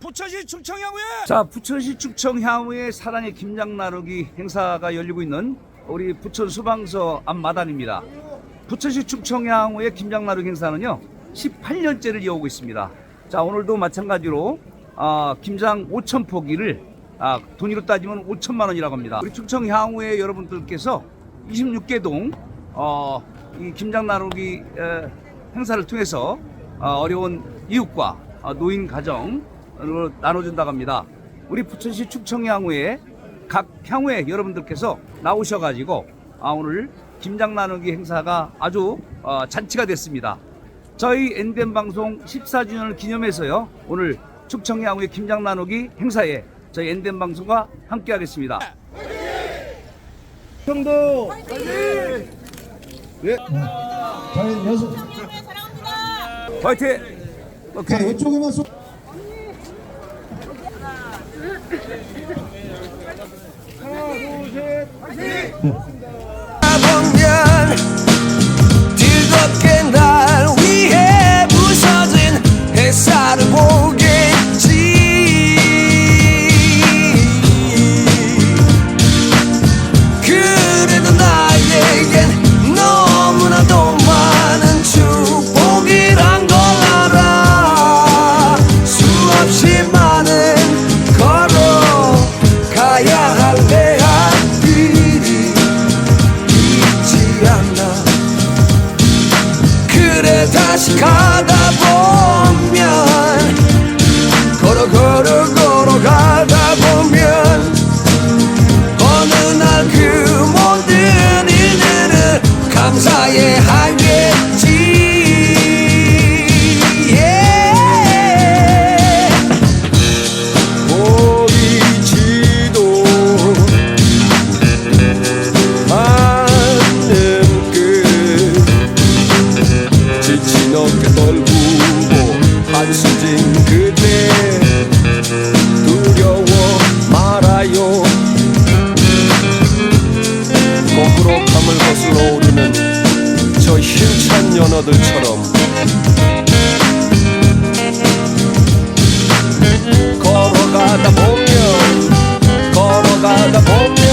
부천시 충청향후에 자 부천시 충청향후의 사랑의 김장 나누기 행사가 열리고 있는 우리 부천 수방서 앞마당입니다. 부천시 충청향후의 김장 나누기 행사는요 18년째를 이어오고 있습니다. 자 오늘도 마찬가지로 아, 김장 5천 포기를 아, 돈으로 따지면 5천만 원이라고 합니다. 우리 충청향후의 여러분들께서 26개 동 어, 이 김장 나누기 에, 행사를 통해서 어, 어려운 이웃과 어, 노인 가정 으로 나눠준다고 합니다. 우리 부천시 충청향후에 각 향후에 여러분들께서 나오셔가지고 아, 오늘 김장 나누기 행사가 아주 어, 잔치가 됐습니다. 저희 엔덴 방송 14주년을 기념해서요 오늘 충청향후의 김장 나누기 행사에 저희 엔덴 방송과 함께하겠습니다. 정도 네, 자 여섯 화이팅! 자 오케이. 이쪽에만 쏘 보 거꾸로감을 거슬러 오르는 저 힘찬 연어들처럼. 걸어가다 보면 걸어가다 보면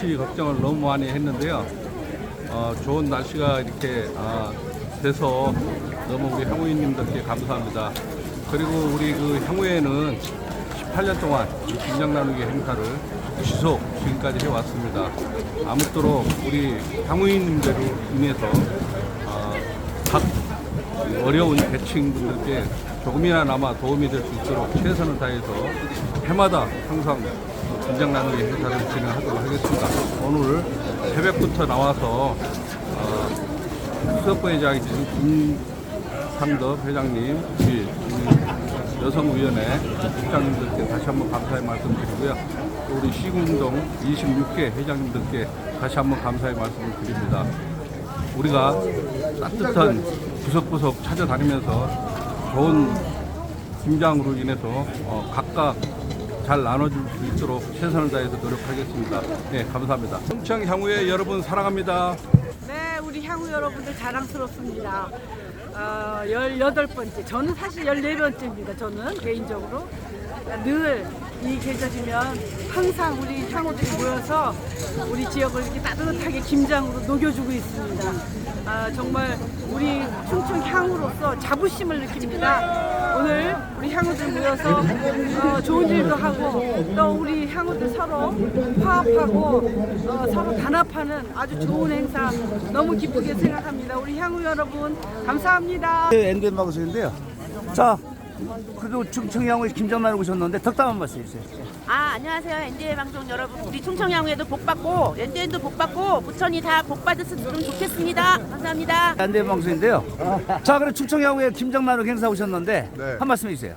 날씨 걱정을 너무 많이 했는데요. 어, 좋은 날씨가 이렇게 아, 돼서 너무 우리 향후인님들께 감사합니다. 그리고 우리 그 향후에는 18년 동안 이 김장 나누기 행사를 지속 지금까지 해왔습니다. 아무쪼록 우리 향후인님들로 인해서 아, 각 어려운 계층분들께 조금이나마 도움이 될 수 있도록 최선을 다해서 해마다 항상 김장 나누기 행사를 진행하도록 하겠습니다. 오늘 새벽부터 나와서 어, 수석부회장이신 김상덕 회장님, 우리 여성위원회 국장님들께 다시 한번 감사의 말씀 드리고요. 또 우리 시군동 26개 회장님들께 다시 한번 감사의 말씀을 드립니다. 우리가 따뜻한 구석구석 찾아다니면서 좋은 김장으로 인해서 어, 각각 잘 나눠줄 수 있도록 최선을 다해서 노력하겠습니다. 네, 감사합니다. 충청 향후에 여러분 사랑합니다. 네, 우리 향후 여러분들 자랑스럽습니다. 어, 18번째. 저는 사실 14번째입니다. 저는 개인적으로. 늘 이 계절이면 항상 우리 향후들이 모여서 우리 지역을 이렇게 따뜻하게 김장으로 녹여주고 있습니다. 아, 정말 우리 충청 향후로서 자부심을 느낍니다. 오늘 우리 향후들 모여서 어, 좋은 일도 하고 또 우리 향후들 서로 화합하고 어, 서로 단합하는 아주 좋은 행사 너무 기쁘게 생각합니다. 우리 향후 여러분 감사합니다. 엔덴 방송인데요. 자, 그래도 충청향후에 김장 나누고 오셨는데 덕담 한 말씀 해주세요. 아 안녕하세요 NDA 방송 여러분 우리 충청양우에도 복 받고 NDN도 복 받고 부천이 다 복 받았으면 좋겠습니다 감사합니다. 안대 방송인데요. 자, 그럼 충청향후에 김장 나누기 행사 오셨는데 네. 한 말씀 해주세요.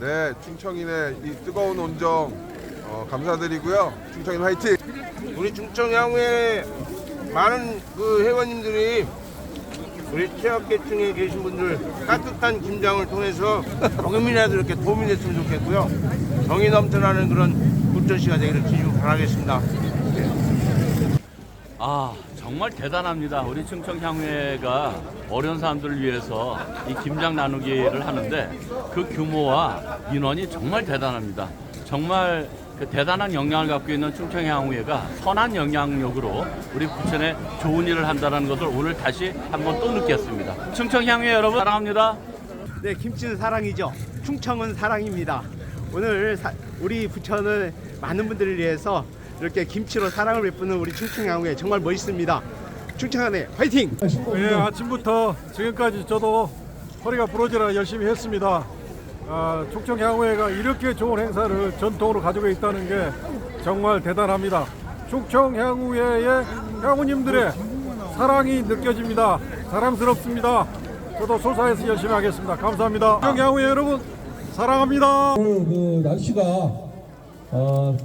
네, 충청인의 이 뜨거운 온정 어, 감사드리고요. 충청인 화이팅! 우리 충청향후에 많은 그 회원님들이 우리 취약계층에 계신 분들 따뜻한 김장을 통해서 조금이라도 이렇게 도움이 됐으면 좋겠고요. 정이 넘쳐나는 그런 부천시가 되기를 진심으로 바라겠습니다. 아 정말 대단합니다. 우리 충청향후회가 어려운 사람들을 위해서 이 김장 나누기를 하는데 그 규모와 인원이 정말 대단합니다. 정말 그 대단한 영향을 갖고 있는 충청향후회가 선한 영향력으로 우리 부천에 좋은 일을 한다는 것을 오늘 다시 한번 또 느꼈습니다. 충청향후회 여러분 사랑합니다. 네, 김치는 사랑이죠. 충청은 사랑입니다. 오늘 사- 우리 부천을 많은 분들을 위해서 이렇게 김치로 사랑을 베푸는 우리 충청양후에 정말 멋있습니다. 충청안에 화이팅! 예, 아침부터 지금까지 저도 허리가 부러지라 열심히 했습니다. 아, 충청향후회가 이렇게 좋은 행사를 전통으로 가지고 있다는 게 정말 대단합니다. 충청향후회의 향우님들의 사랑이 느껴집니다. 사랑스럽습니다. 저도 소사에서 열심히 하겠습니다. 감사합니다. 충청향후회 여러분 사랑합니다. 오늘 그 날씨가 어,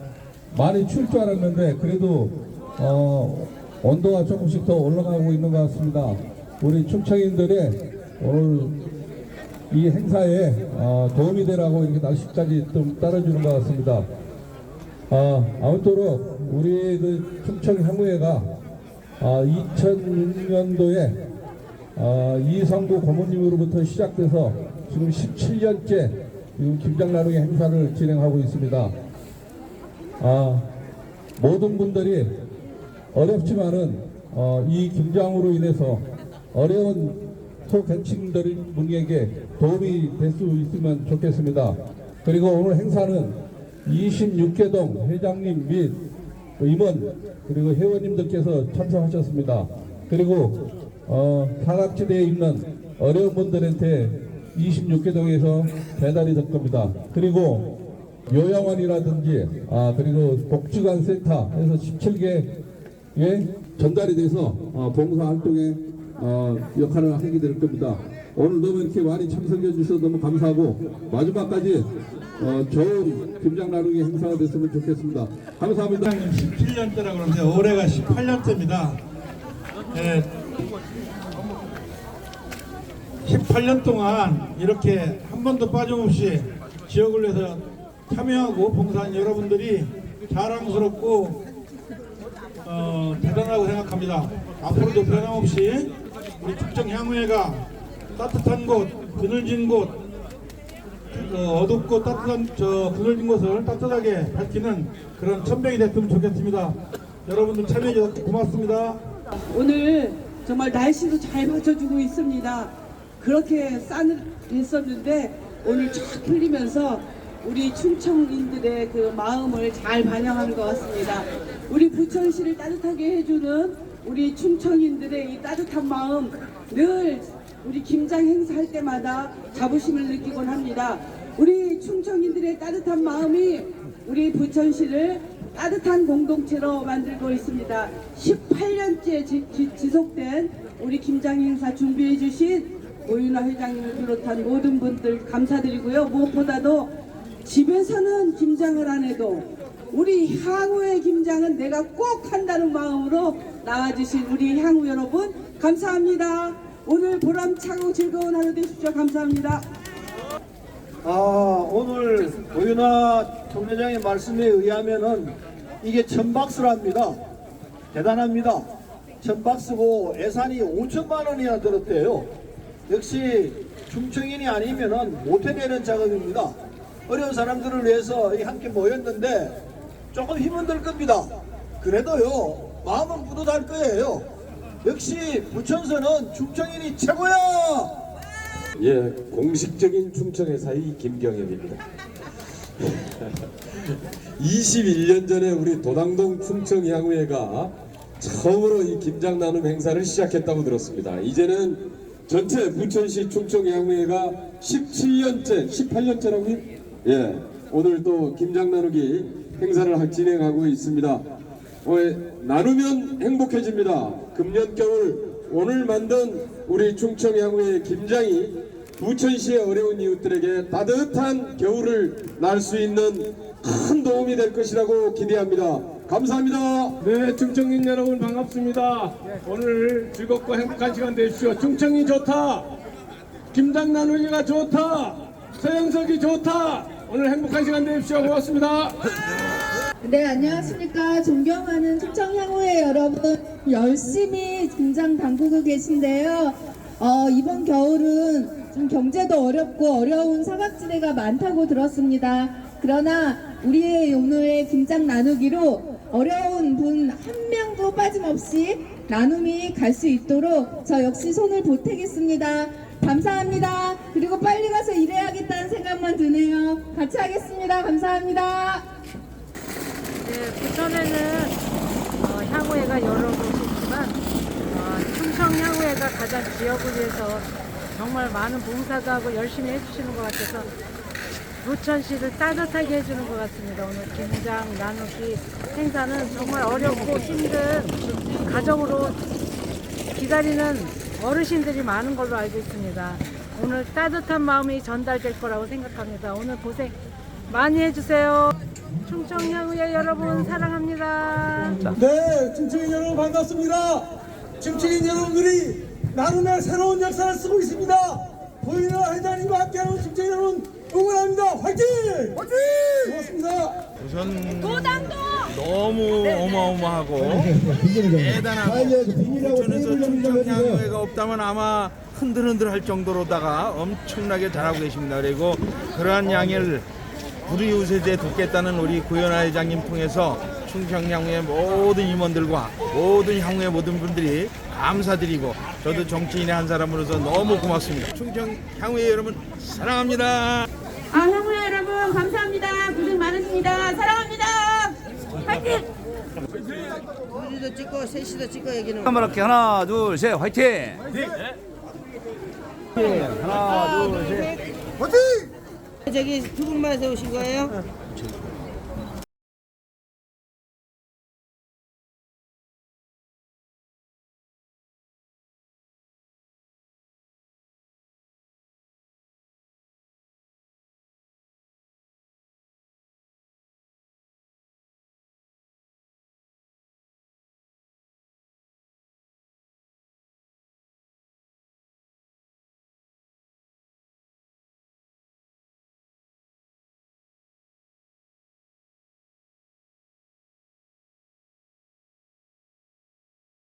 많이 추울 줄 알았는데 그래도 어, 온도가 조금씩 더 올라가고 있는 것 같습니다. 우리 충청인들의 오늘 이 행사에 어, 도움이 되라고 이렇게 날씨까지 좀 따라주는 것 같습니다. 어, 아무쪼록 우리 그 충청 향후회가 어, 2006년도에 어, 이성구 고모님으로부터 시작돼서 지금 17년째 지금 김장 나누기 행사를 진행하고 있습니다. 아, 모든 분들이 어렵지만은 어, 이 김장으로 인해서 어려운 소계층들 분에게 도움이 될 수 있으면 좋겠습니다. 그리고 오늘 행사는 26개동 회장님 및 임원 그리고 회원님들께서 참석하셨습니다. 그리고 어, 사각지대에 있는 어려운 분들한테 26개 동에서 배달이 될 겁니다. 그리고 요양원이라든지 아 그리고 복지관 센터에서 17개에 전달이 돼서 어, 봉사 활동에 어, 역할을 하게 될 겁니다. 오늘 너무 이렇게 많이 참석해 주셔서 너무 감사하고 마지막까지 어, 좋은 김장 나누기 행사가 됐으면 좋겠습니다. 감사합니다. 17년째라 그러는데 올해가 18년째입니다. 예. 18년 동안 이렇게 한 번도 빠짐없이 지역을 위해서 참여하고 봉사한 여러분들이 자랑스럽고 어, 대단하다고 생각합니다. 앞으로도 변함없이 우리 축정 향후회가 따뜻한 곳, 그늘진 곳, 어, 어둡고 따뜻한 저 그늘진 곳을 따뜻하게 밝히는 그런 천백이 됐으면 좋겠습니다. 여러분들 참여해 주셔서 고맙습니다. 오늘 정말 날씨도 잘 맞춰주고 있습니다. 그렇게 싸늘했었는데 오늘 쫙 풀리면서 우리 충청인들의 그 마음을 잘 반영하는 것 같습니다. 우리 부천시를 따뜻하게 해주는 우리 충청인들의 이 따뜻한 마음 늘 우리 김장 행사할 때마다 자부심을 느끼곤 합니다. 우리 충청인들의 따뜻한 마음이 우리 부천시를 따뜻한 공동체로 만들고 있습니다. 18년째 지, 속된 우리 김장 행사 준비해 주신 오윤아 회장님을 비롯한 모든 분들 감사드리고요. 무엇보다도 집에서는 김장을 안 해도 우리 향후의 김장은 내가 꼭 한다는 마음으로 나와주신 우리 향후 여러분 감사합니다. 오늘 보람차고 즐거운 하루 되십시오. 감사합니다. 아, 오늘 오윤아 총회장의 말씀에 의하면은 이게 천박스랍니다. 대단합니다. 천박스고 예산이 5천만 원이나 들었대요. 역시 충청인이 아니면은 못 해내는 작업입니다. 어려운 사람들을 위해서 이 함께 모였는데 조금 힘은 들 겁니다. 그래도요 마음은 뿌듯할 거예요. 역시 부천서는 충청인이 최고야. 예, 공식적인 충청회사의 김경엽입니다. 21년 전에 우리 도당동 충청향후회가 처음으로 이 김장 나눔 행사를 시작했다고 들었습니다. 이제는 전체 부천시 충청향후회가 17년째, 18년째라고요? 예, 오늘 또 김장 나누기 행사를 하- 진행하고 있습니다. 오늘 나누면 행복해집니다. 금년 겨울 오늘 만든 우리 충청 향후회 김장이 부천시의 어려운 이웃들에게 따뜻한 겨울을 날 수 있는 큰 도움이 될 것이라고 기대합니다. 감사합니다. 네, 충청인 여러분 반갑습니다. 오늘 즐겁고 행복한 시간 되십시오. 충청이 좋다. 김장 나누기가 좋다. 서영석이 좋다. 오늘 행복한 시간 되십시오. 고맙습니다. 네, 안녕하십니까. 존경하는 충청향후회 여러분. 열심히 김장 담그고 계신데요. 어, 이번 겨울은 좀 경제도 어렵고 어려운 사각지대가 많다고 들었습니다. 그러나 우리의 오늘의 김장 나누기로 어려운 분 한 명도 빠짐없이 나눔이 갈 수 있도록 저 역시 손을 보태겠습니다. 감사합니다. 그리고 빨리 가서 일해야겠다는 생각만 드네요. 같이 하겠습니다. 감사합니다. 네, 부천에는 어, 향후회가 여러 곳이 있지만 어, 충청 향후회가 가장 지역을 위해서 정말 많은 봉사도 하고 열심히 해주시는 것 같아서 부천시를 따뜻하게 해주는 것 같습니다. 오늘 김장 나누기 행사는 정말 어렵고 힘든 가정으로 기다리는 어르신들이 많은 걸로 알고 있습니다. 오늘 따뜻한 마음이 전달될 거라고 생각합니다. 오늘 고생 많이 해주세요. 충청향후회 여러분 사랑합니다. 네, 충청인 여러분 반갑습니다. 충청인 여러분들이 나눔의 새로운 역사를 쓰고 있습니다. 보이는 회장님과 함께하는 충청인 여러분 응원합니다. 화이팅! 화이팅! 고맙습니다. 우선 너무 어마어마하고 대단하고 부천에서 충청 향후회가 없다면 아마 흔들흔들 할 정도로다가 엄청나게 잘하고 계십니다. 그리고 그러한 양해를 불이웃에 돕겠다는 우리 구현아 회장님 통해서 충청 향후회 모든 임원들과 모든 향후회 모든 분들이 감사드리고 저도 정치인의 한 사람으로서 너무 고맙습니다. 충청 향후회 여러분 사랑합니다. 아, 향후회 여러분 감사합니다. 고생 많으십니다. 사랑합니다. 화이팅! 우리도 찍고 셋이도 찍고 여기는 한번 할게 하나 둘셋 화이팅! 하나 둘셋. 저기 두 분만 오신 거예요?